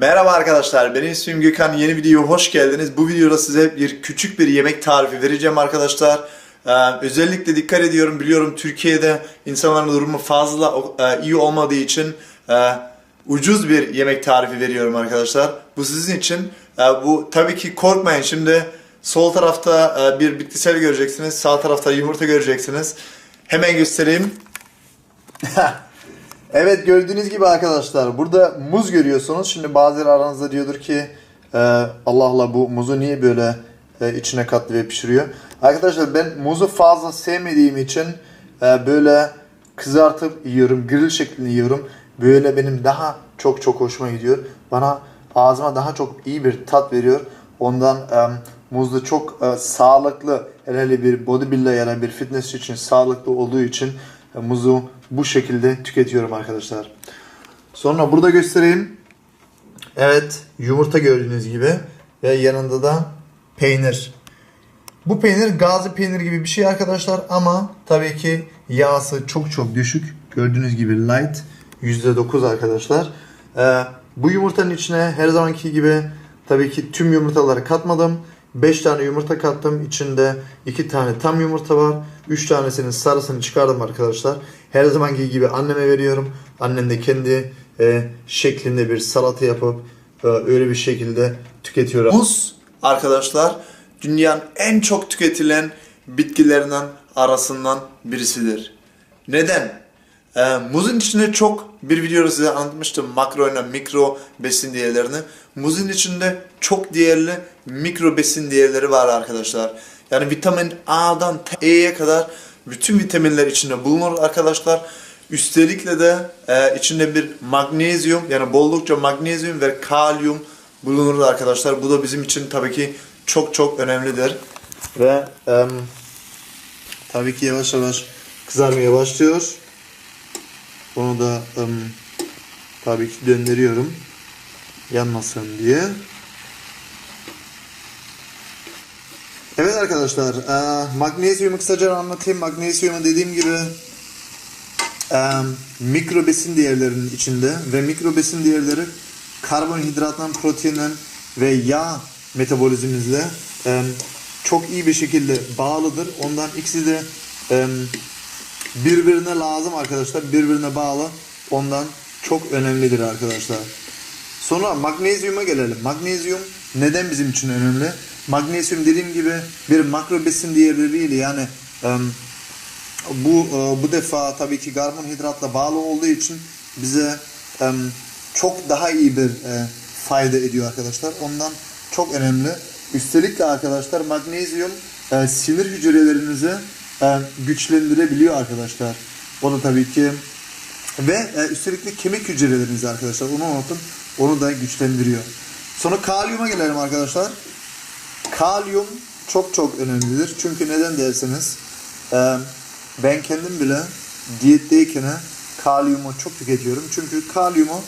Merhaba arkadaşlar, benim ismim Gökhan. Yeni videoya hoş geldiniz. Bu videoda size bir küçük bir yemek tarifi vereceğim arkadaşlar. Ee, özellikle dikkat ediyorum, biliyorum Türkiye'de insanların durumu fazla e, iyi olmadığı için e, ucuz bir yemek tarifi veriyorum arkadaşlar. Bu sizin için. E, bu tabii ki korkmayın. Şimdi sol tarafta e, bir bitkisel göreceksiniz, sağ tarafta yumurta göreceksiniz. Hemen göstereyim. Evet gördüğünüz gibi arkadaşlar burada muz görüyorsunuz. Şimdi bazıları aranızda diyordur ki e, Allah Allah bu muzu niye böyle e, içine katlı ve pişiriyor. Arkadaşlar ben muzu fazla sevmediğim için e, böyle kızartıp yiyorum. Grill şeklinde yiyorum. Böyle benim daha çok çok hoşuma gidiyor. Bana ağzıma daha çok iyi bir tat veriyor. Ondan e, muzda çok e, sağlıklı hele bir bodybuilder ya da bir fitness için sağlıklı olduğu için muzu bu şekilde tüketiyorum arkadaşlar. Sonra burada göstereyim. Evet yumurta gördüğünüz gibi ve yanında da peynir. Bu peynir gazi peynir gibi bir şey arkadaşlar ama tabii ki yağsı çok çok düşük. Gördüğünüz gibi light %9 arkadaşlar. Ee, bu yumurtanın içine her zamanki gibi tabii ki tüm yumurtaları katmadım. 5 tane yumurta kattım. İçinde 2 tane tam yumurta var. 3 tanesinin sarısını çıkardım arkadaşlar. Her zamanki gibi anneme veriyorum. Annem de kendi e, şeklinde bir salata yapıp e, öyle bir şekilde tüketiyor. Muz arkadaşlar dünyanın en çok tüketilen bitkilerinden arasından birisidir. Neden? Ee, muzun içinde çok bir videoda size anlatmıştım makro ile mikro besin değerlerini. Muzun içinde çok değerli mikro besin değerleri var arkadaşlar. Yani vitamin A'dan E'ye kadar bütün vitaminler içinde bulunur arkadaşlar. Üstelikle de e, içinde bir magnezyum yani bollukça magnezyum ve kalyum bulunur arkadaşlar. Bu da bizim için tabii ki çok çok önemlidir. Ve e, tabii ki yavaş yavaş kızarmaya başlıyor. Onu da ım, tabii ki döndürüyorum. Yanmasın diye. Evet arkadaşlar, e, magnezyumu kısaca anlatayım. Magnezyumu dediğim gibi e, mikro besin değerlerinin içinde ve mikro besin değerleri karbonhidrattan, proteinden ve yağ metabolizmimizle e, çok iyi bir şekilde bağlıdır. Ondan ikisi de e, birbirine lazım arkadaşlar. Birbirine bağlı. Ondan çok önemlidir arkadaşlar. Sonra magnezyuma gelelim. Magnezyum neden bizim için önemli? Magnezyum dediğim gibi bir makro besin değerleriyle yani bu bu defa tabii ki karbonhidratla bağlı olduğu için bize çok daha iyi bir fayda ediyor arkadaşlar. Ondan çok önemli. Üstelik de arkadaşlar magnezyum sinir hücrelerinizi güçlendirebiliyor arkadaşlar. O da tabii ki ve üstelik de kemik hücrelerinizi arkadaşlar onu unutun. Onu da güçlendiriyor. Sonra kalyuma gelelim arkadaşlar. Kalyum çok çok önemlidir. Çünkü neden derseniz ben kendim bile diyetteyken kalyumu çok tüketiyorum. Çünkü kalyumu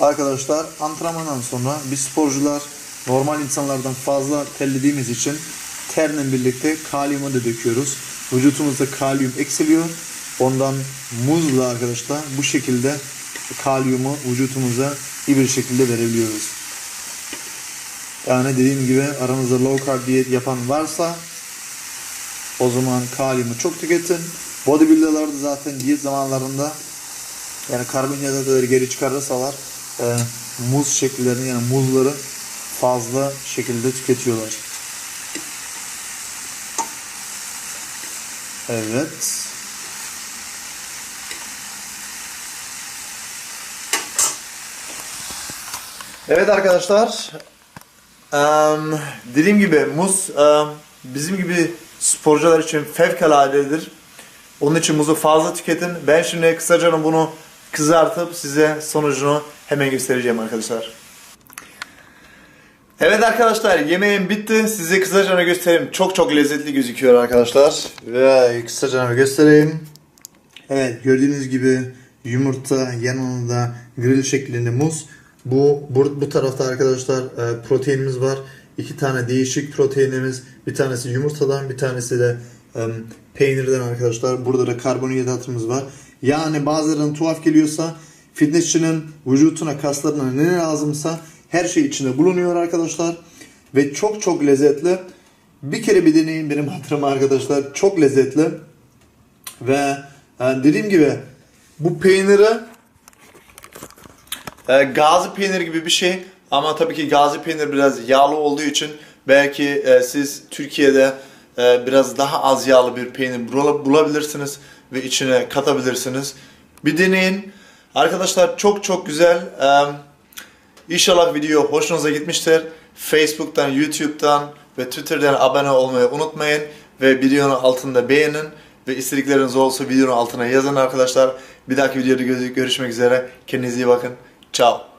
arkadaşlar antrenmandan sonra biz sporcular normal insanlardan fazla terlediğimiz için terle birlikte kalyumu da döküyoruz. Vücutumuzda kalyum eksiliyor. Ondan muzla arkadaşlar bu şekilde kalyumu vücutumuza iyi bir şekilde verebiliyoruz. Yani dediğim gibi aranızda low carb diyet yapan varsa o zaman kalyumu çok tüketin. Bodybuilder'lar da zaten diyet zamanlarında yani karbonhidratları geri çıkarırsalar e, muz şekillerini yani muzları fazla şekilde tüketiyorlar. Evet. Evet arkadaşlar. Um, dediğim gibi muz um, bizim gibi sporcular için fevkaladedir. Onun için muzu fazla tüketin. Ben şimdi kısaca bunu kızartıp size sonucunu hemen göstereceğim arkadaşlar. Evet arkadaşlar yemeğim bitti. Size kısaca göstereyim. Çok çok lezzetli gözüküyor arkadaşlar. Ve kısaca göstereyim. Evet gördüğünüz gibi yumurta yanında grill şeklinde muz. Bu, bu, bu tarafta arkadaşlar e, proteinimiz var. İki tane değişik proteinimiz. Bir tanesi yumurtadan bir tanesi de e, peynirden arkadaşlar. Burada da karbonhidratımız var. Yani bazılarının tuhaf geliyorsa Fitnessçinin vücutuna, kaslarına ne lazımsa her şey içinde bulunuyor arkadaşlar. Ve çok çok lezzetli. Bir kere bir deneyin benim hatırıma arkadaşlar. Çok lezzetli. Ve yani dediğim gibi bu peyniri e, gazi peynir gibi bir şey ama tabii ki gazi peynir biraz yağlı olduğu için belki e, siz Türkiye'de e, biraz daha az yağlı bir peynir bula- bulabilirsiniz ve içine katabilirsiniz. Bir deneyin. Arkadaşlar çok çok güzel. E, İnşallah video hoşunuza gitmiştir. Facebook'tan, YouTube'dan ve Twitter'dan abone olmayı unutmayın. Ve videonun altında beğenin. Ve istedikleriniz olursa videonun altına yazın arkadaşlar. Bir dahaki videoda gö- görüşmek üzere. Kendinize iyi bakın. Ciao.